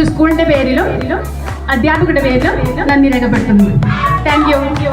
U സ്കൂളിന്റെ പേരിലും അധ്യാപകരുടെ പേരിലും നന്ദി രേഖപ്പെടുത്തുന്നു. Thank you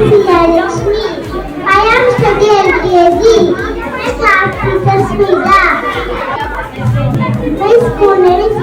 Thank you. I am class. My school name is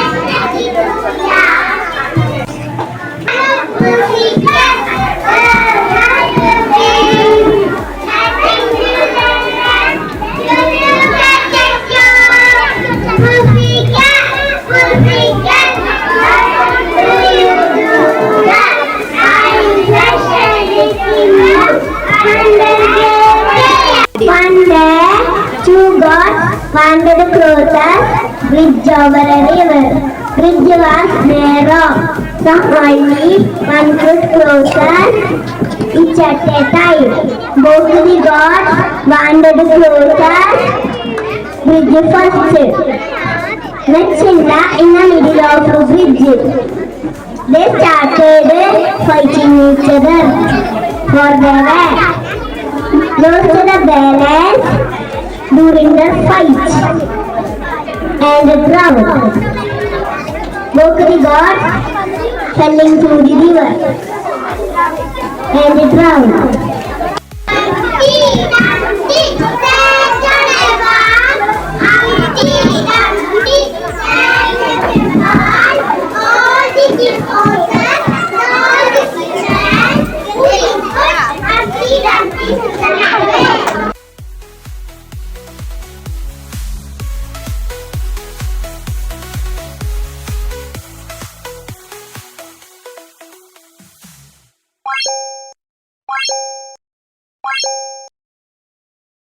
Yeah. Bridge over a river. Bridge was narrow, only one foot closer each at a time. Both the gods wandered closer, bridge first. Met Chinda in the middle of the bridge. They started fighting each other for the way lost the balance during the fight Both the gods fell into the river. And drowned.